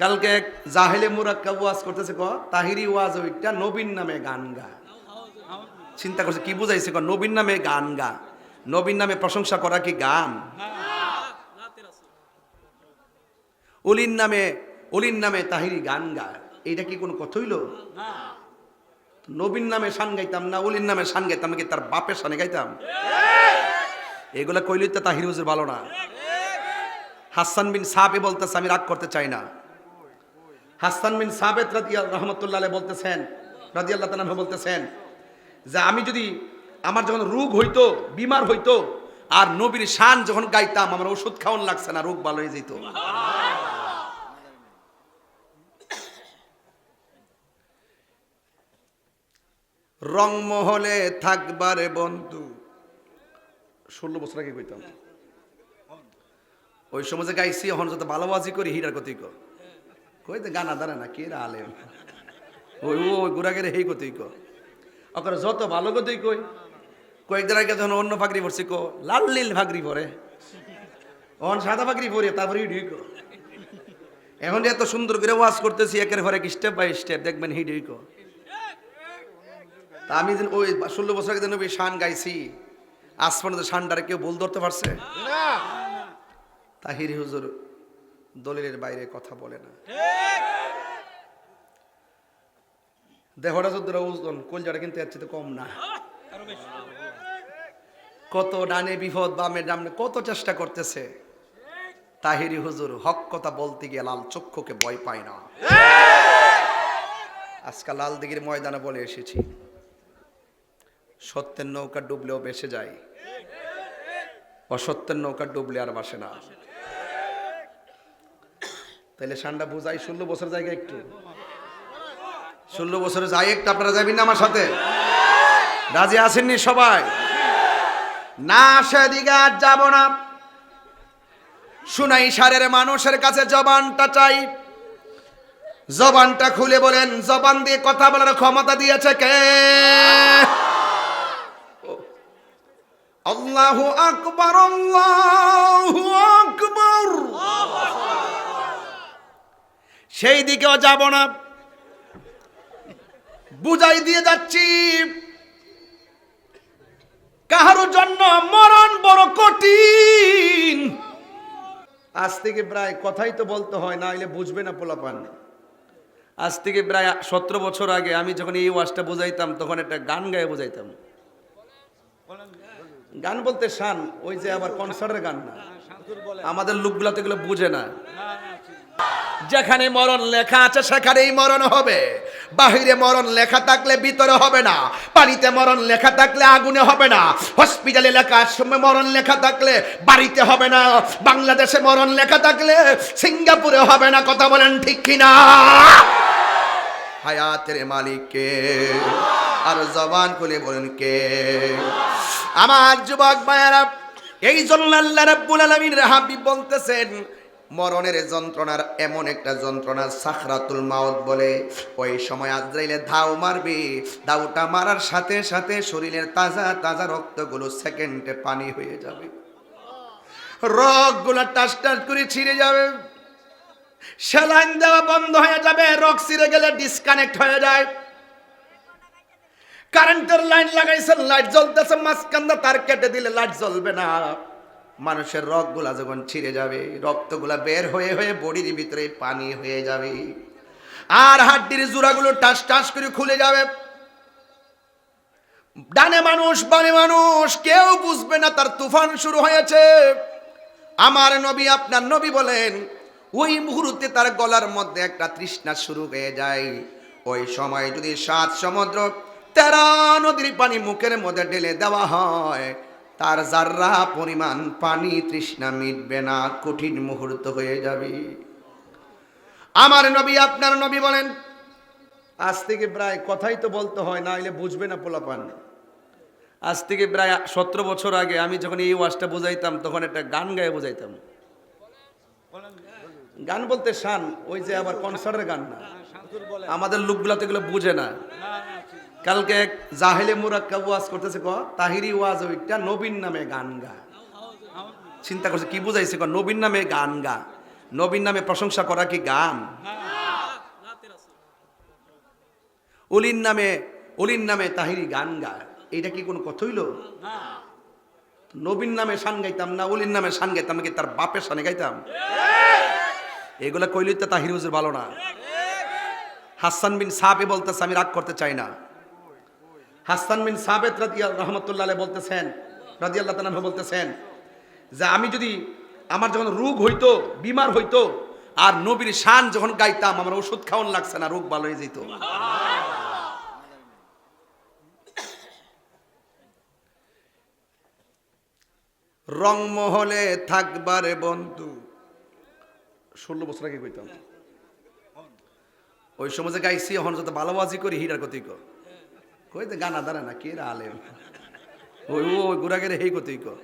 কালকে এক জাহেলে মুরাক্কা ওয়াজ করতেছে ক, তাহিরি ওয়াজ ওইটা নবীন নামে গান গা। চিন্তা করছে, কি বুঝাইছে ক, নবীন নামে গান গা। নবীন নামে প্রশংসা করা কি গান? অলির নামে অলির নামে তাহিরি গান গা। এইটা কি কোনো কথা হইল? নবীন নামে শান গাইতাম না অলির নামে শান গাইতাম, নাকি তার বাপের শানে গাইতাম? এগুলা কইলই তো তাহির ভালো না। হাসান বিন সাহাবে বলতেছে, আমি রাগ করতে চাই না। হাসান বিন সাবেত রাদিয়াল, রহমতুল্লাহ বলতেছেন, রাদিয়াল্লাহু তাআলা বলতেছেন যে আমি যদি আমার যখন রোগ হইতো, বিমার হইতো, আর নবীর শান যখন গাইতাম, আমার ওষুধ খাওয়ান লাগছে না, রোগ ভালো হয়ে যেত। রংমহলে থাকবারে বন্ধু। ষোলো বছর আগে কইতাম। ওই সময় যে গাইছি, এখন যত ভালোবাজি করি, হিরার কতই কো কই তো গানা দাঁড়া না কে রা আলেম? ওই ওই গুড়াগের হেই কতই কো। ওকে যত ভালো কতই কই। কয়েকদিন আগে যখন অন্য ফাগরি পড়ছি কো লাল নীল ফাগরি পরে অন সাদা ফাগরি পরে তারপরে হিডি কো। এখন যে এত সুন্দর করে ওয়াজ করতেছি একের পরে স্টেপ বাই স্টেপ দেখবেন হিডি কো। তা আমি ওই ষোলো বছর আগে ওই শান গাইছি আজ পর্যন্ত শানটারে কেউ বল ধরতে পারছে? তাহির হুজুর দলিলের বাইরে কথা বলে না। দেহটা যদ্দুর ওজন কলজাটা কিন্তু এর চেয়ে কম না। কত ডানে বিপদ বামে ডামনে কত চেষ্টা করতেছে। তাহিরি হুজুর হক কথা বলতে গিয়ে লাল চক্ষুকে ভয় পায় না। আজকাল লাল দিঘির ময়দানে বলে এসেছি। সত্যের নৌকা ডুবলেও বেসে যায়। অসত্যের নৌকা ডুবলে আর বাসে না। তাইলে সান্ডা বুঝাই, ষোলো বছর জায়গা একটু। ষোলো বছরে যাই একটু, আপনারা যাবেন না আমার সাথে? রাজি আসেননি সবাই? না, সেদিকে আর যাব না। শুনাই সারের মানুষের কাছে জবানটা চাই। জবানটা খুলে বলেন, জবান দিয়ে কথা বলার ক্ষমতা দিয়েছে কে? আল্লাহু আকবার আল্লাহু আকবার। সেই দিকেও যাব না। বুঝাই দিয়ে যাচ্ছি, কাহারো জন্য মরণ বড় কঠিন। আজ থেকে প্রায় কথাই তো বলতে হয় না হলে বুঝবে না পোলাপান। আজ থেকে প্রায় সতেরো বছর আগে আমি যখন এই ওয়াজটা বোঝাইতাম, তখন একটা গান গায়ে বোঝাইতাম। গান বলতে শান, ওই যে আবার কনসার্টের গান না। আমাদের লোকগুলা তো এগুলো বুঝে না। যেখানে মরণ লেখা আছে, সেখানেই মরণ হবে। বাহিরে মরণ লেখা থাকলে ভিতরে হবে না। পানিতে মরণ লেখা থাকলে আগুনে হবে না। হসপিটালে লেখা সময় মরণ লেখা থাকলে বাড়িতে হবে না। বাংলাদেশে মরণ লেখা থাকলে সিঙ্গাপুরে হবে না। কথা বলেন ঠিক কিনা? হায়াতের মালিককে আর জবান খুলে বলেন কে? আমার যুবক মায়েরা এই জন্য আল্লাহ রাব্বুল আলামিন হাবিব বলতেছেন মরণের যন্ত্রণার এমন একটা যন্ত্রণা সাখরাতুল মাউত বলে। ওই সময় আজরাইলে ধাও মারবে, দাউটা মারার সাথে সাথে শরীরের তাজা তাজা রক্তগুলো সেকেন্ডে পানি হয়ে যাবে। রগগুলো টাস টাস করে ছিঁড়ে যাবে। স্যালাইন দেওয়া বন্ধ হয়ে যাবে রক ছিঁড়ে গেলে ডিসকানেক্ট হয়ে যায়। কারেন্টের লাইন লাগাইছেন, লাইট জ্বলতেছে মাঝখান্দা তার কেটে দিলে লাইট জ্বলবে না। মানুষের রগগুলা যখন ছিঁড়ে যাবে, রক্তগুলা বের হয়ে হয়ে বডির ভিতরে পানি হয়ে যাবে। আর হাড্ডির জোড়াগুলো টাস টাস করে খুলে যাবে। ডানে মানুষ, বামে মানুষ, কেউ বুঝবে না তার তুফান শুরু হয়েছে। আমার নবী, আপনার নবী বলেন, ওই মুহূর্তে তার গলার মধ্যে একটা তৃষ্ণা শুরু হয়ে যায়। ওই সময় যদি সাত সমুদ্র তেরা নদীর পানি মুখের মধ্যে ঢেলে দেওয়া হয় তার যার্রা পরিমাণ পানি তৃষ্ণা মিটবে না, কঠিন মুহূর্ত হয়ে যাবে। আমার নবী, আপনার নবী বলেন, আজ থেকে প্রায় কথাই তো বলতে হয়, না হলে বুঝবে না পোলাপান। আজ থেকে প্রায় সতেরো বছর আগে আমি যখন এই ওয়াজটা বোঝাইতাম, তখন একটা গান গায়ে বোঝাইতাম। গান বলতে শান, ওই যে আবার কনসার্টের গান না। আমাদের লোকগুলা তো এগুলো বুঝে না। কালকে এক জাহেলে মুরাক্কা ওয়াজ করতেছে ক তাহিরি ওয়াজ ওইটা নবীন নামে গান গা। চিন্তা করছে, কি বুঝাইছে ক নবীন নামে গান গা। নবীন নামে প্রশংসা করা কি গান? অলির নামে অলির নামে তাহিরি গান গা। এটা কি কোনো কথা হইল? নবীন নামে শান গাইতাম না, অলির নামে শান গাইতাম নাকি তার বাপের শানে গাইতাম? এগুলা কইলি তো তাহির ভালো না। হাসান বিন সাহাবে বলতেছে, আমি রাগ করতে চাই না। হাসান বিন সাবেত রাদিয়া, রহমতুল্লাহ বলতেছেন, রাদিয়াল্লাহু তাআলা বলতেছেন যে আমি যদি আমার যখন রোগ হইতো, বিমার হইতো, আর নবীর শান যখন গাইতাম, আমার ওষুধ খাওয়ান লাগছে না, রোগ ভালো হয়ে যেত। রংমহলে থাকবারে বন্ধু। ষোলো বছর আগে কইতাম। ওই সময় যে গাইছি, এখন যত ভালোবাজি করি, হিরার কতই কো কই তো গানা দাঁড়া না কে আলেম। ওই ওই গুড়াগের হেই কতই কো।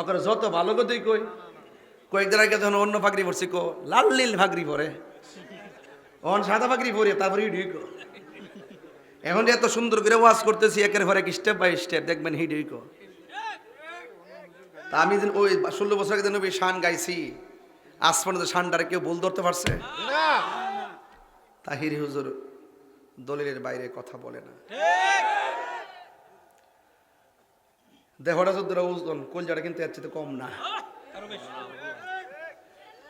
ওখানে যত ভালো কতই কই। কয়েকদিন আগে যখন অন্য ফাগরি পড়ছি কো লাল নীল ফাগরি পরে অন সাদা ফাগরি পরে তারপরে হিডুই কো। এখন এত সুন্দর করে ওয়াজ করতেছি একের পরে স্টেপ বাই স্টেপ দেখবেন হিডুই কো। তা আমি ওই ষোলো বছর আগে ওই শান গাইছি আজ পর্যন্ত শানটারে কেউ ভুল ধরতে পারছে? তাহির হুজুর দলিলের বাইরে কথা বলে না। দেহটা ওজন কলজাটা কিন্তু এর চেয়ে কম না।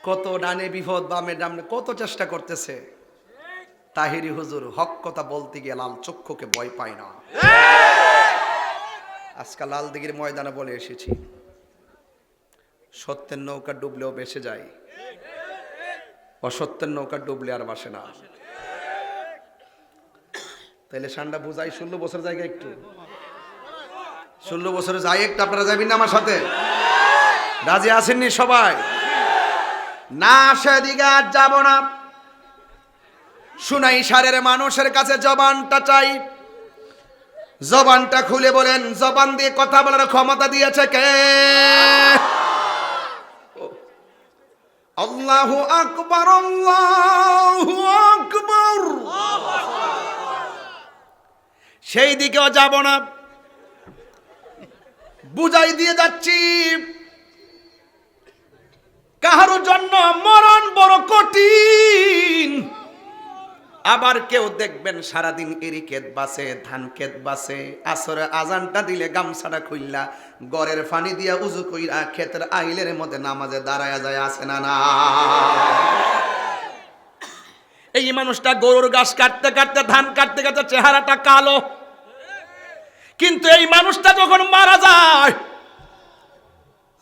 কত ডানে বিপদ বামে ডামনে কত চেষ্টা করতেছে। তাহিরি হুজুর হক কথা বলতে গিয়ে লাল চক্ষুকে ভয় পায় না। আজকাল লাল দিঘির ময়দানে বলে এসেছি সত্যের নৌকা ডুবলেও বেসে যায়। অসত্যের নৌকা ডুবলে আর বাসে না। তাইলে সান্ডা বুঝাই, ষোলো বছর জায়গা একটু। ষোলো বছরে যাই একটু, আপনারা যাবেন না আমার সাথে? রাজি আসেননি সবাই? না সেদিকে আর যাব না। শুনাই সারের মানুষের কাছে জবানটা চাই। জবানটা খুলে বলেন, জবান দিয়ে কথা বলার ক্ষমতা দিয়েছে কে? আল্লাহু আকবার আল্লাহু আকবার। সেই দিকেও যাব না। বুঝাই দিয়ে যাচ্ছি কাহারও জন্য মরণ বড় কঠিন। আবার কেউ দেখবেন সারাদিন এরি ক্ষেত বাসে ধান ক্ষেত বাসে, আসরে আজানটা দিলে গামছাটা খুললা গড়ের ফানি দিয়া উজু কইরা ক্ষেতের আইলের মধ্যে নামাজে দাঁড়ায় যায়, আসে না না। এই মানুষটা গরুর ঘাস কাটতে কাটতে, ধান কাটতে কাটতে চেহারাটা কালো। কিন্তু এই মানুষটা যখন মারা যায়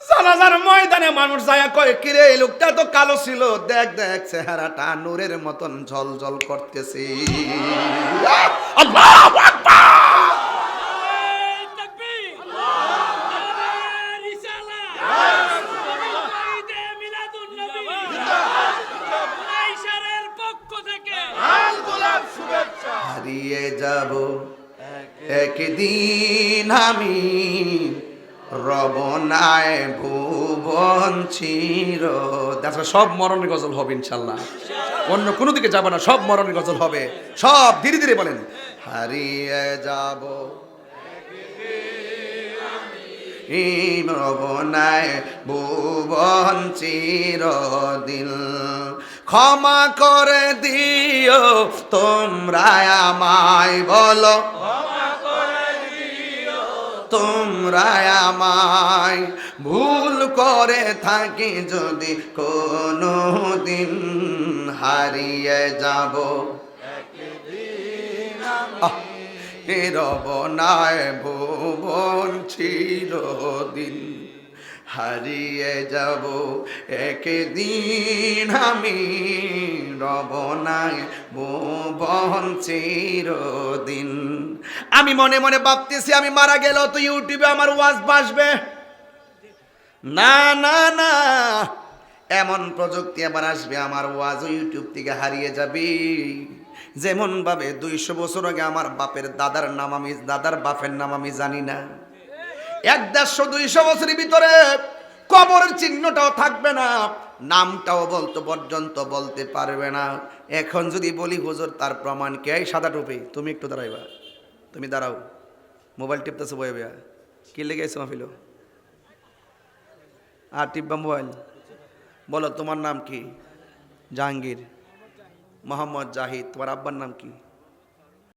জানাজার ময়দানে মানুষ যায় কয় কিরে এই লোকটা তো কালো ছিল। দেখ দেখ চেহারাটা নূরের মতন ঝল ঝল করতেছে। আল্লাহু আকবার! হারিয়ে যাব একদিন আমি রবনায় ভুবন চির দেখা সব মরণের গজল হবে ইনশাল্লাহ। অন্য কোনো দিকে যাবে না, সব মরণের গজল হবে। সব ধীরে ধীরে বলেন, হারিয়ে যাব। রবনায় ভুবন চিরদিন। ক্ষমা করে দিও তোমরা আমায় বলো। তোমরা আমায় ভুল করে থাকি যদি কোনো দিন হারিয়ে যাব। রবনায় ভুবন চিরদিন হারিয়ে যাব। একদিন আমি রব রবনায় ভুবন চিরদিন। আমি মনে মনে ভাবতেছি, আমি মারা গেল তো ইউটিউবে আমার ওয়াজ বাসবে। না না না, এমন প্রযুক্তি আবার আসবে, আমার ওয়াজ ইউটিউব থেকে হারিয়ে যাবে। যেমন ভাবে দুইশো বছর আগে আমার বাপের দাদার নাম আমি, দাদার বাপের নাম আমি জানি না। এক দেড়শো, দুইশো বছরের ভিতরে কবরের চিহ্নটাও থাকবে না, নামটাও বলতে পর্যন্ত বলতে পারবে না। এখন যদি বলি, হুজুর, তার প্রমাণ কে? সাদা টুপি, তুমি একটু দাঁড়াইবা তুমি দাঁড়াও, মোবাইল টিপতেছো বয়ে বেয়া কি লেগে এসে মাহফিল আর টিপবা মোবাইল? বলো, তোমার নাম কি? জাহাঙ্গীর। মোহাম্মদ জাহিদ, তোমার আব্বার নাম কি?